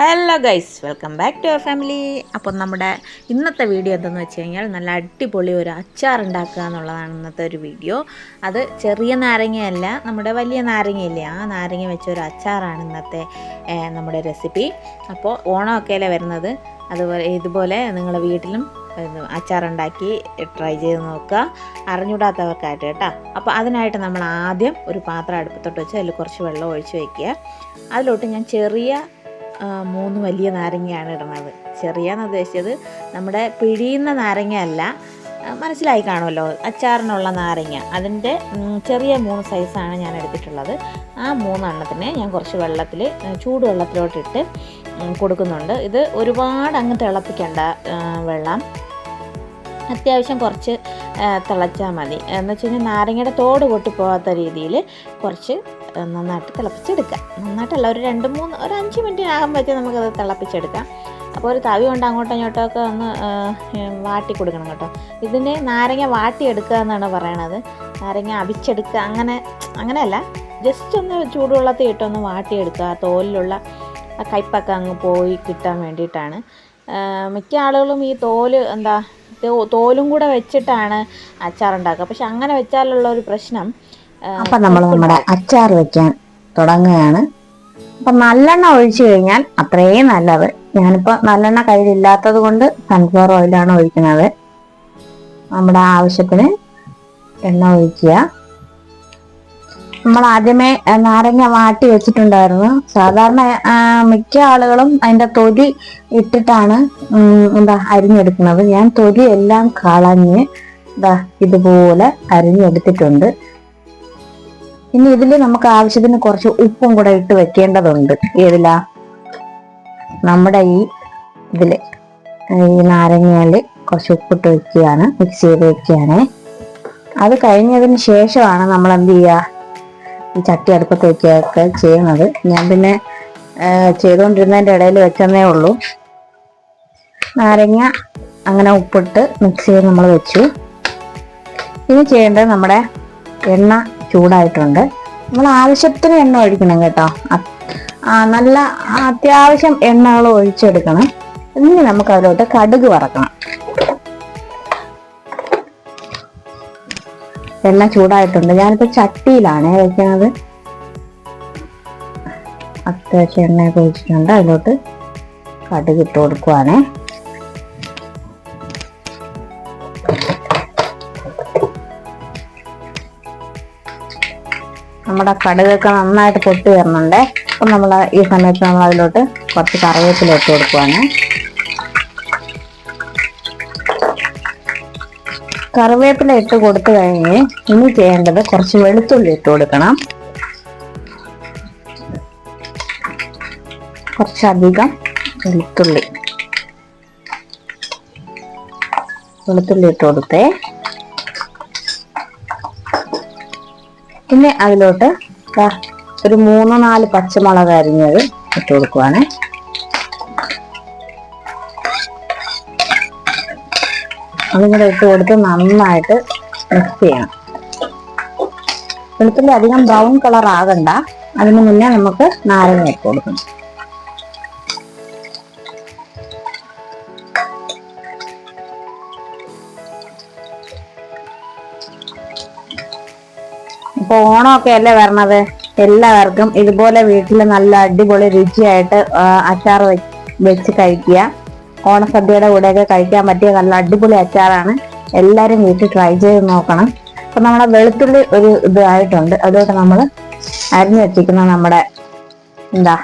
Hello guys welcome back to your family അപ്പം നമ്മുടെ ഇന്നത്തെ വീഡിയോ എന്തെന്ന് വെച്ച് കഴിഞ്ഞാൽ നല്ല അടിപൊളി ഒരു അച്ചാർ ഉണ്ടാക്കുക എന്നുള്ളതാണ് ഇന്നത്തെ ഒരു വീഡിയോ അത് ചെറിയ നാരങ്ങയല്ല നമ്മുടെ വലിയ നാരങ്ങയില്ലേ? ആ നാരങ്ങ വെച്ച ഒരു അച്ചാറാണ് ഇന്നത്തെ നമ്മുടെ റെസിപ്പി അപ്പോൾ ഓണമൊക്കെ അല്ലേ വരുന്നത്? അതുപോലെ ഇതുപോലെ നിങ്ങളുടെ വീട്ടിലും അച്ചാറുണ്ടാക്കി ട്രൈ ചെയ്ത് നോക്കുക. അറിഞ്ഞൂടാത്തവർക്കായിട്ട് കേട്ടോ. അപ്പോൾ അതിനായിട്ട് നമ്മൾ ആദ്യം ഒരു പാത്രം അടുപ്പത്തോട്ട് വെച്ച് അതിൽ കുറച്ച് വെള്ളം ഒഴിച്ച് വയ്ക്കുക. അതിലോട്ട് ഞാൻ ചെറിയ മൂന്ന് വലിയ നാരങ്ങയാണ് ഇടുന്നത്. ചെറിയെന്ന് ഉദ്ദേശിച്ചത് നമ്മുടെ പിഴിയുന്ന നാരങ്ങ അല്ല മനസ്സിലായി കാണുമല്ലോ അച്ചാറിനുള്ള നാരങ്ങ. അതിന്റെ ചെറിയ മൂന്ന് സൈസാണ് ഞാൻ എടുത്തിട്ടുള്ളത്. ആ മൂന്നെണ്ണത്തിനെ ഞാൻ കുറച്ച് വെള്ളത്തിൽ ചൂടുവെള്ളത്തിലോട്ടിട്ട് കൊടുക്കുന്നുണ്ട്. ഇത് ഒരുപാട് അങ്ങ് തിളപ്പിക്കേണ്ട വെള്ളം. അത്യാവശ്യം കുറച്ച് തിളച്ചാൽ മതി. എന്ന് വെച്ച് കഴിഞ്ഞാൽ നാരങ്ങയുടെ തോട് പൊട്ടിപ്പോകാത്ത രീതിയിൽ കുറച്ച് നന്നായിട്ട് തിളപ്പിച്ചെടുക്കുക നന്നായിട്ടല്ല ഒരു രണ്ട് മൂന്ന് ഒരു അഞ്ച് മിനിറ്റിനാകുമ്പോഴത്തേക്ക് നമുക്കത് തിളപ്പിച്ചെടുക്കാം. അപ്പോൾ ഒരു തവി കൊണ്ട് അങ്ങോട്ടും ഇങ്ങോട്ടും ഒക്കെ ഒന്ന് വാട്ടി കൊടുക്കണം കേട്ടോ. ഇതിനെ നാരങ്ങ വാട്ടിയെടുക്കുക എന്നാണ് പറയണത്. നാരങ്ങ അവിച്ചെടുക്കുക അങ്ങനെ അങ്ങനെയല്ല. ജസ്റ്റ് ഒന്ന് ചൂടുവെള്ളത്തിൽ ഇട്ടൊന്ന് വാട്ടിയെടുക്കുക. ആ തോലിലുള്ള ആ കയ്പൊക്കെ അങ്ങ് പോയി കിട്ടാൻ വേണ്ടിയിട്ടാണ്. മിക്ക ആളുകളും ഈ തോൽ എന്താ തോലും കൂടെ വെച്ചിട്ടാണ് അച്ചാറുണ്ടാക്കുക. പക്ഷെ അങ്ങനെ വെച്ചാലുള്ള ഒരു പ്രശ്നം അപ്പൊ നമ്മൾ നമ്മുടെ അച്ചാർ വെക്കാൻ തുടങ്ങുകയാണ്. അപ്പൊ നല്ലെണ്ണ ഒഴിച്ചു കഴിഞ്ഞാൽ അത്രയും നല്ലത്. ഞാനിപ്പോ നല്ലെണ്ണ കയ്യിലില്ലാത്തത് കൊണ്ട് സൺഫ്ലവർ ഓയിലാണ് ഒഴിക്കുന്നത്. നമ്മുടെ ആവശ്യത്തിന് എണ്ണ ഒഴിക്കുക. നമ്മൾ ആദ്യമേ നാരങ്ങ വാട്ടി വെച്ചിട്ടുണ്ടായിരുന്നു. സാധാരണ മിക്ക ആളുകളും അതിന്റെ തൊലി ഇട്ടിട്ടാണ് എന്താ അരിഞ്ഞെടുക്കുന്നത്. ഞാൻ തൊലി എല്ലാം കളഞ്ഞ് ഇതാ ഇതുപോലെ അരിഞ്ഞെടുത്തിട്ടുണ്ട്. ഇനി ഇതിൽ നമുക്ക് ആവശ്യത്തിന് കുറച്ച് ഉപ്പും കൂടെ ഇട്ട് വെക്കേണ്ടതുണ്ട്. ഏതിലാ? നമ്മുടെ ഈ ഇതിൽ ഈ നാരങ്ങയിൽ കുറച്ച് ഉപ്പിട്ട് വെക്കുകയാണ് മിക്സ് ചെയ്ത് വെക്കുകയാണ്. അത് കഴിഞ്ഞതിന് ശേഷമാണ് നമ്മൾ എന്ത് ചെയ്യുക? ഈ ചട്ടി അടുപ്പത്ത് വെക്കുകയൊക്കെ ചെയ്യുന്നത്. ഞാൻ പിന്നെ ചെയ്തുകൊണ്ടിരുന്നതിന്റെ ഇടയിൽ വെച്ചെന്നേ ഉള്ളൂ. നാരങ്ങ അങ്ങനെ ഉപ്പിട്ട് മിക്സ് ചെയ്ത് നമ്മൾ വെച്ചു. ഇനി ചെയ്യേണ്ടത് നമ്മുടെ എണ്ണ ചൂടായിട്ടുണ്ട്. നമ്മൾ ആവശ്യത്തിന് എണ്ണ ഒഴിക്കണം കേട്ടോ. നല്ല അത്യാവശ്യം എണ്ണകൾ ഒഴിച്ചെടുക്കണം. ഇനി നമുക്ക് അതിലോട്ട് കടുക് വറക്കണം. എണ്ണ ചൂടായിട്ടുണ്ട്. ഞാനിപ്പോ ചട്ടിയിലാണ് വെക്കുന്നത്. അത്യാവശ്യം എണ്ണയൊക്കെ ഒഴിച്ചിട്ടുണ്ട്. അതിലോട്ട് കടുക് ഇട്ട് കൊടുക്കുവാണേ. നമ്മുടെ കടുകൊക്കെ നന്നായിട്ട് പൊട്ടി വരുന്നുണ്ട്. അപ്പം നമ്മൾ ഈ സമയത്ത് നമ്മൾ അതിലോട്ട് കുറച്ച് കറിവേപ്പില ഇട്ട് കൊടുക്കുവാണ്. കറിവേപ്പില ഇട്ട് കൊടുത്തു കഴിഞ്ഞ് ഇനി ചെയ്യേണ്ടത് കുറച്ച് വെളുത്തുള്ളി ഇട്ട് കൊടുക്കണം. കുറച്ചധികം വെളുത്തുള്ളി. വെളുത്തുള്ളി ഇട്ട് കൊടുത്തേ. പിന്നെ അതിലോട്ട് ഒരു മൂന്ന് നാല് പച്ചമുളക് അരിഞ്ഞത് ഇട്ട് കൊടുക്കുവാണ്. അതും കൂടെ ഇട്ട് കൊടുത്ത് നന്നായിട്ട് മിക്സ് ചെയ്യണം. വെളുത്തുള്ളി അധികം ബ്രൗൺ കളർ ആകണ്ട. അതിന് മുന്നേ നമുക്ക് നാരങ്ങ ഇട്ട് കൊടുക്കണം. ഇപ്പൊ ഓണമൊക്കെ അല്ലേ വരണത്? എല്ലാവർക്കും ഇതുപോലെ വീട്ടിൽ നല്ല അടിപൊളി രുചിയായിട്ട് അച്ചാർ വെച്ച് കഴിക്കുക. ഓണസദ്യയുടെ കൂടെയൊക്കെ കഴിക്കാൻ പറ്റിയ നല്ല അടിപൊളി അച്ചാറാണ്. എല്ലാരും വീട്ടിൽ ട്രൈ ചെയ്ത് നോക്കണം. അപ്പൊ നമ്മുടെ വെളുത്തുള്ളി ഒരു ഇതായിട്ടുണ്ട്. അതുകൊണ്ട് നമ്മൾ അരിഞ്ഞു വെച്ചിരിക്കുന്ന നമ്മുടെ എന്താ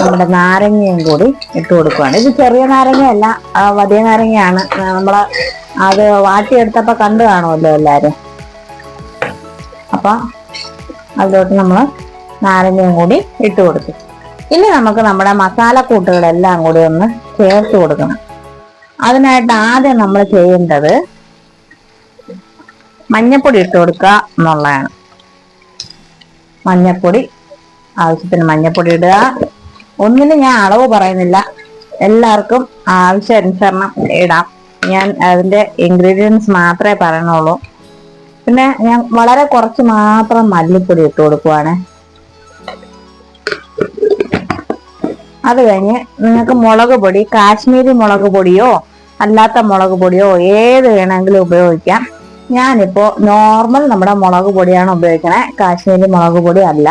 നമ്മുടെ നാരങ്ങയും കൂടി ഇട്ട് കൊടുക്കുവാണ്. ഇത് ചെറിയ നാരങ്ങയല്ല വലിയ നാരങ്ങയാണ്. നമ്മൾ അത് വാട്ടിയെടുത്തപ്പോ കണ്ടു കാണുമല്ലോ എല്ലാരും. അപ്പൊ അതിലോട്ട് നമ്മൾ നാരങ്ങയും കൂടി ഇട്ട് കൊടുത്തു ഇനി നമുക്ക് നമ്മുടെ മസാല കൂട്ടുകളെല്ലാം കൂടി ഒന്ന് ചേർത്ത് കൊടുക്കണം. അതിനായിട്ട് ആദ്യം നമ്മൾ ചെയ്യേണ്ടത് മഞ്ഞപ്പൊടി ഇട്ട് കൊടുക്കുക എന്നുള്ളതാണ്. മഞ്ഞപ്പൊടി ആവശ്യത്തിന് മഞ്ഞപ്പൊടി ഇടുക. ഒന്നിനും ഞാൻ അളവ് പറയുന്നില്ല. എല്ലാവർക്കും ആവശ്യാനുസരണം ഇടാം. ഞാൻ അതിന്റെ ഇൻഗ്രീഡിയൻസ് മാത്രമേ പറയണുള്ളൂ പിന്നെ ഞാൻ വളരെ കുറച്ച് മാത്രം മല്ലിപ്പൊടി ഇട്ട് കൊടുക്കുവാണ്. അത് കഴിഞ്ഞ് നിങ്ങൾക്ക് മുളക് പൊടി കാശ്മീരി മുളക് പൊടിയോ അല്ലാത്ത മുളക് പൊടിയോ ഏത് വേണമെങ്കിലും ഉപയോഗിക്കാം. ഞാനിപ്പോൾ നോർമൽ നമ്മുടെ മുളക് പൊടിയാണ് ഉപയോഗിക്കണേ. കാശ്മീരി മുളക് പൊടി അല്ല.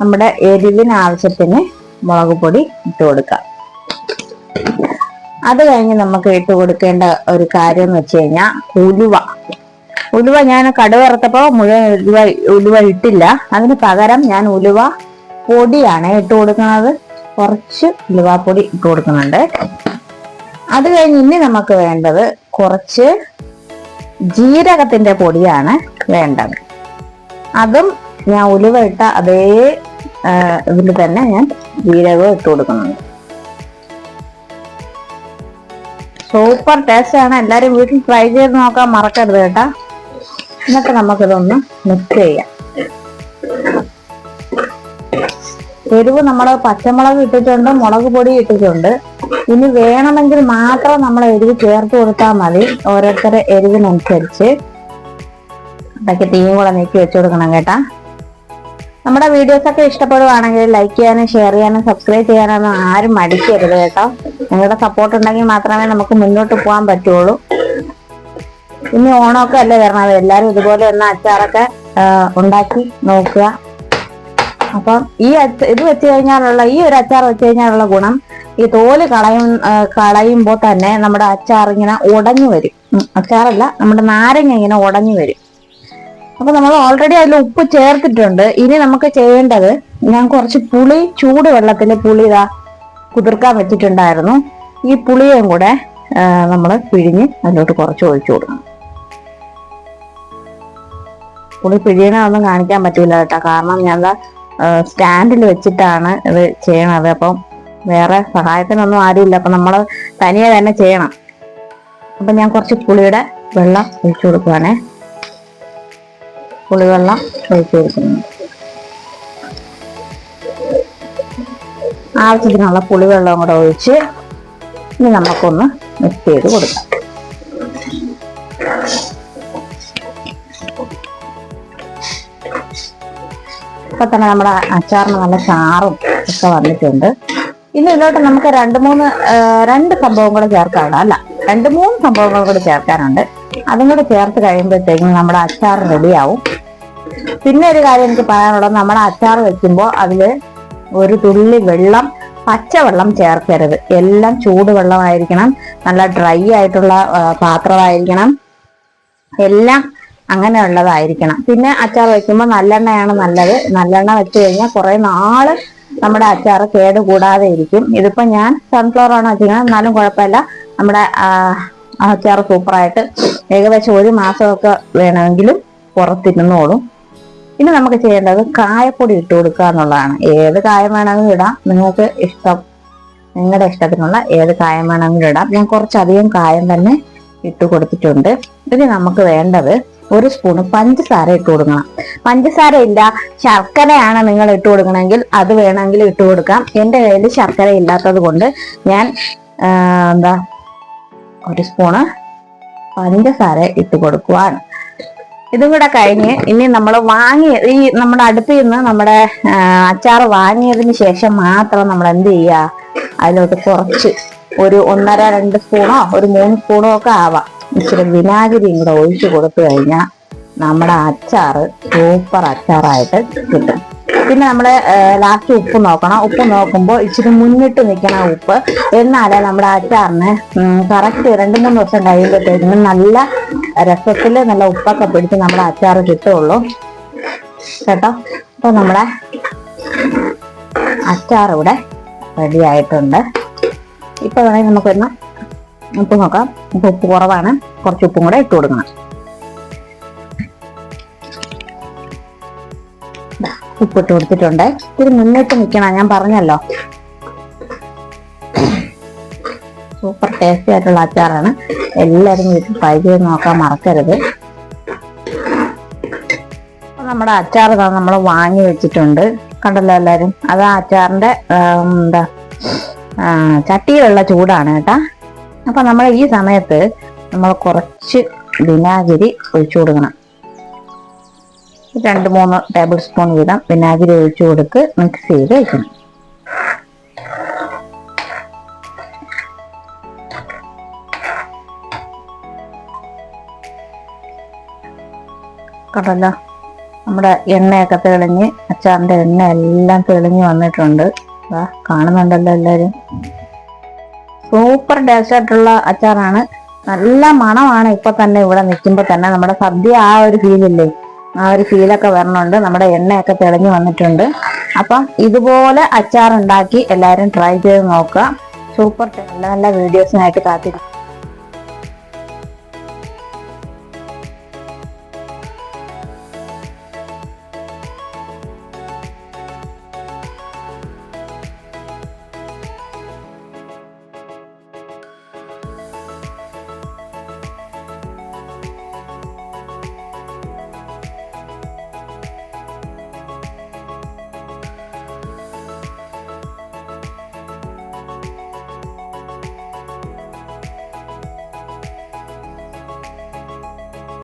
നമ്മുടെ എരിവിന് ആവശ്യത്തിന് മുളക് പൊടി ഇട്ട് കൊടുക്കാം. അത് കഴിഞ്ഞ് നമുക്ക് ഇട്ട് കൊടുക്കേണ്ട ഒരു കാര്യം എന്ന് വെച്ച് കഴിഞ്ഞാൽ ഉലുവ. ഉലുവ ഞാൻ കടുവറുത്തപ്പോൾ മുഴുവൻ ഉലുവ ഉലുവ ഇട്ടില്ല. അതിന് പകരം ഞാൻ ഉലുവ പൊടിയാണ് ഇട്ട് കൊടുക്കുന്നത്. കുറച്ച് ഉലുവാപ്പൊടി ഇട്ട് കൊടുക്കുന്നുണ്ട്. അത് കഴിഞ്ഞ് ഇനി നമുക്ക് വേണ്ടത് കുറച്ച് ജീരകത്തിന്റെ പൊടിയാണ് വേണ്ടത്. അതും ഞാൻ ഉലുവ ഇട്ട അതേ ഇതിൽ തന്നെ ഞാൻ ജീരകവും ഇട്ട് കൊടുക്കുന്നുണ്ട്. സൂപ്പർ ടേസ്റ്റ് ആണ് എല്ലാരും വീട്ടിൽ ട്രൈ ചെയ്ത് നോക്കാൻ മറക്കരുത് കേട്ടാ. എന്നിട്ട് നമുക്കിതൊന്ന് മിക്സ് ചെയ്യാം. എരിവ് നമ്മൾ പച്ചമുളക് ഇട്ടിട്ടുണ്ട് മുളക് പൊടി ഇട്ടിട്ടുണ്ട്. ഇനി വേണമെങ്കിൽ മാത്രം നമ്മൾ എരിവ് ചേർത്ത് കൊടുത്താൽ മതി. ഓരോരുത്തരുടെ എരിവിനനുസരിച്ച്. ഇതൊക്കെ തീയും കൂടെ നീക്കി വെച്ചു കൊടുക്കണം കേട്ടാ. നമ്മുടെ വീഡിയോസ് ഒക്കെ ഇഷ്ടപ്പെടുവാണെങ്കിൽ ലൈക്ക് ചെയ്യാനും ഷെയർ ചെയ്യാനും സബ്സ്ക്രൈബ് ചെയ്യാനൊന്നും ആരും മടിക്കരുത് കേട്ടോ. നിങ്ങളുടെ സപ്പോർട്ട് ഉണ്ടെങ്കിൽ മാത്രമേ നമുക്ക് മുന്നോട്ട് പോകാൻ പറ്റുള്ളൂ. ഇനി ഓണമൊക്കെ അല്ലേ വരണത്? എല്ലാരും ഇതുപോലെ ഒന്ന് അച്ചാറൊക്കെ ഉണ്ടാക്കി നോക്കുക. അപ്പം ഈ ഇത് വെച്ച് കഴിഞ്ഞാലുള്ള ഈ ഒരു അച്ചാർ വെച്ച് കഴിഞ്ഞാലുള്ള ഗുണം ഈ തോൽ കളയും കളയുമ്പോൾ തന്നെ നമ്മുടെ അച്ചാർ ഇങ്ങനെ ഉടഞ്ഞു വരും. അച്ചാറല്ല നമ്മുടെ നാരങ്ങ ഇങ്ങനെ ഉടഞ്ഞു വരും. അപ്പൊ നമ്മൾ ഓൾറെഡി അതിൽ ഉപ്പ് ചേർത്തിട്ടുണ്ട്. ഇനി നമുക്ക് ചെയ്യേണ്ടത് ഞാൻ കുറച്ച് പുളി ചൂട് വെള്ളത്തിൽ പുളി ഇതാ കുതിർക്കാൻ വെച്ചിട്ടുണ്ടായിരുന്നു. ഈ പുളിയും കൂടെ നമ്മൾ പിഴിഞ്ഞ് അതിലോട്ട് കുറച്ച് ഒഴിച്ചു കൊടുക്കണം. പുളി പിഴിയണമൊന്നും കാണിക്കാൻ പറ്റൂല കേട്ടോ. കാരണം ഞാൻ സ്റ്റാൻഡിൽ വെച്ചിട്ടാണ് ഇത് ചെയ്യണത്. അപ്പം വേറെ സഹായത്തിനൊന്നും ആരുമില്ല. അപ്പം നമ്മൾ തനിയെ തന്നെ ചെയ്യണം. അപ്പം ഞാൻ കുറച്ച് പുളിയുടെ വെള്ളം ഒഴിച്ചു കൊടുക്കുവാണേ. പുളിവെള്ളം ഒഴിച്ചു കൊടുക്കുന്നു. ആവശ്യത്തിനുള്ള പുളിവെള്ളം കൂടെ ഒഴിച്ച് ഇനി നമുക്കൊന്ന് മിക്സ് ചെയ്ത് കൊടുക്കാം. ഇപ്പൊ തന്നെ നമ്മുടെ അച്ചാറിന് നല്ല ചാറും ഒക്കെ വന്നിട്ടുണ്ട്. ഇനി ഇതിലോട്ട് നമുക്ക് രണ്ട് മൂന്ന് രണ്ട് സംഭവം കൂടെ ചേർക്കാനുണ്ട്. അല്ല രണ്ട് മൂന്ന് സംഭവങ്ങൾ കൂടെ ചേർക്കാനുണ്ട്. അതും കൂടെ ചേർത്ത് കഴിയുമ്പോഴത്തേക്കും നമ്മുടെ അച്ചാർ റെഡിയാവും. പിന്നെ ഒരു കാര്യം എനിക്ക് പറയാനുള്ളത് നമ്മുടെ അച്ചാർ വെക്കുമ്പോൾ അതിൽ ഒരു തുള്ളി വെള്ളം പച്ചവെള്ളം ചേർക്കരുത്. എല്ലാം ചൂടുവെള്ളമായിരിക്കണം. നല്ല ഡ്രൈ ആയിട്ടുള്ള പാത്രമായിരിക്കണം. എല്ലാം അങ്ങനെയുള്ളതായിരിക്കണം. പിന്നെ അച്ചാർ വെക്കുമ്പോൾ നല്ലെണ്ണയാണ് നല്ലത്. നല്ലെണ്ണ വെച്ച് കഴിഞ്ഞാൽ കുറെ നാൾ നമ്മുടെ അച്ചാർ കേട് കൂടാതെ ഇരിക്കും. ഇതിപ്പോ ഞാൻ സൺഫ്ലവർ ആണ് വെച്ചിരിക്കുന്നത്. എന്നാലും കുഴപ്പമില്ല. നമ്മുടെ അച്ചാർ സൂപ്പറായിട്ട് ഏകദേശം ഒരു മാസമൊക്കെ വേണമെങ്കിലും പുറത്തിരുന്നോളും. ഇനി നമുക്ക് ചെയ്യേണ്ടത് കായപ്പൊടി ഇട്ട് കൊടുക്കുക എന്നുള്ളതാണ്. ഏത് കായം വേണമെങ്കിലും ഇടാം. നിങ്ങൾക്ക് ഇഷ്ടം നിങ്ങളുടെ ഇഷ്ടത്തിനുള്ള ഏത് കായം വേണമെങ്കിലും ഇടാം. ഞാൻ കുറച്ചധികം കായം തന്നെ ഇട്ട് കൊടുത്തിട്ടുണ്ട്. ഇനി നമുക്ക് വേണ്ടത് ഒരു സ്പൂൺ പഞ്ചസാര ഇട്ട് കൊടുക്കണം. പഞ്ചസാര ഇല്ല ശർക്കരയാണ് നിങ്ങൾ ഇട്ട് കൊടുക്കണമെങ്കിൽ അത് വേണമെങ്കിൽ ഇട്ട് കൊടുക്കാം. എന്റെ കയ്യിൽ ശർക്കര ഇല്ലാത്തത് കൊണ്ട് ഞാൻ എന്താ ഒരു സ്പൂണ് പഞ്ചസാര ഇട്ട് കൊടുക്കുവാണ്. ഇതും കൂടെ കഴിഞ്ഞ് ഇനി നമ്മൾ വാങ്ങി ഈ നമ്മുടെ അടുത്ത് നിന്ന് നമ്മുടെ അച്ചാർ വാങ്ങിയതിന് ശേഷം മാത്രം നമ്മൾ എന്ത് ചെയ്യുക? അതിലോട്ട് കുറച്ച് ഒരു ഒന്നര രണ്ട് സ്പൂണോ ഒരു മൂന്ന് സ്പൂണോ ഒക്കെ ആവാം. ഇച്ചിരി വിനാഗിരിയും കൂടെ ഒഴിച്ചു കൊടുത്തു കഴിഞ്ഞാൽ നമ്മുടെ അച്ചാർ സൂപ്പർ അച്ചാറായിട്ട് കിട്ടും. പിന്നെ നമ്മൾ ലാസ്റ്റ് ഉപ്പ് നോക്കണം. ഉപ്പ് നോക്കുമ്പോൾ ഇച്ചിരി മുന്നിട്ട് നിൽക്കണം ഉപ്പ്. എന്നാലേ നമ്മുടെ അച്ചാറിന് കറക്റ്റ് രണ്ട് മൂന്ന് ദിവസം കഴിയുമ്പോഴത്തേക്കും നല്ല രസത്തിൽ നല്ല ഉപ്പൊക്കെ പിടിച്ച് നമ്മുടെ അച്ചാർ കിട്ടുള്ളൂ. കേട്ടോ? അപ്പൊ നമ്മുടെ അച്ചാർ ഇവിടെ റെഡി ആയിട്ടുണ്ട്. ഇപ്പൊ വേണമെങ്കിൽ നമുക്കൊന്ന് ഉപ്പ് നോക്കാം. ഇപ്പൊ ഉപ്പ് കുറവാണ്. കുറച്ച് ഉപ്പും കൂടെ ഇട്ട് കൊടുക്കണം. ഉപ്പ് ഉപ്പിട്ട് കൊടുത്തിട്ടുണ്ട്. ഇത് മുന്നിട്ട് നിൽക്കണം ഞാൻ പറഞ്ഞല്ലോ. സൂപ്പർ ടേസ്റ്റി ആയിട്ടുള്ള അച്ചാറാണ്. എല്ലാവരും വീട്ടിൽ ട്രൈ ചെയ്ത് നോക്കാൻ മറക്കരുത്. നമ്മുടെ അച്ചാർ നമ്മൾ വാങ്ങി വെച്ചിട്ടുണ്ട്. കണ്ടല്ലോ എല്ലാവരും? അത് ആ അച്ചാറിന്റെ എന്താ ചട്ടിയിലുള്ള ചൂടാണ് കേട്ടാ. അപ്പൊ നമ്മൾ ഈ സമയത്ത് നമ്മൾ കുറച്ച് വിനാഗിരി ഒഴിച്ചു കൊടുക്കണം. രണ്ട് മൂന്ന് ടേബിൾ സ്പൂൺ വീതം വിനാഗിരി ഒഴിച്ചു കൊടുത്ത് മിക്സ് ചെയ്ത് വെക്കണം. കണ്ടല്ലോ? നമ്മുടെ എണ്ണയൊക്കെ തെളിഞ്ഞ് അച്ചാറിന്റെ എണ്ണ എല്ലാം തെളിഞ്ഞ് വന്നിട്ടുണ്ട്. കാണുന്നുണ്ടല്ലോ എല്ലാവരും സൂപ്പർ ടേസ്റ്റ് ആയിട്ടുള്ള അച്ചാറാണ്. നല്ല മണമാണ് ഇപ്പൊ തന്നെ ഇവിടെ നിൽക്കുമ്പോൾ തന്നെ. നമ്മുടെ സദ്യ ആ ഒരു ഫീലില്ലേ ആ ഒരു ഫീലൊക്കെ വരണുണ്ട്. നമ്മുടെ എണ്ണയൊക്കെ തെളിഞ്ഞു വന്നിട്ടുണ്ട്. അപ്പം ഇതുപോലെ അച്ചാർ ഉണ്ടാക്കി എല്ലാവരും ട്രൈ ചെയ്ത് നോക്കുക. സൂപ്പർ നല്ല നല്ല വീഡിയോസിനായിട്ട് കാത്തിരിക്കും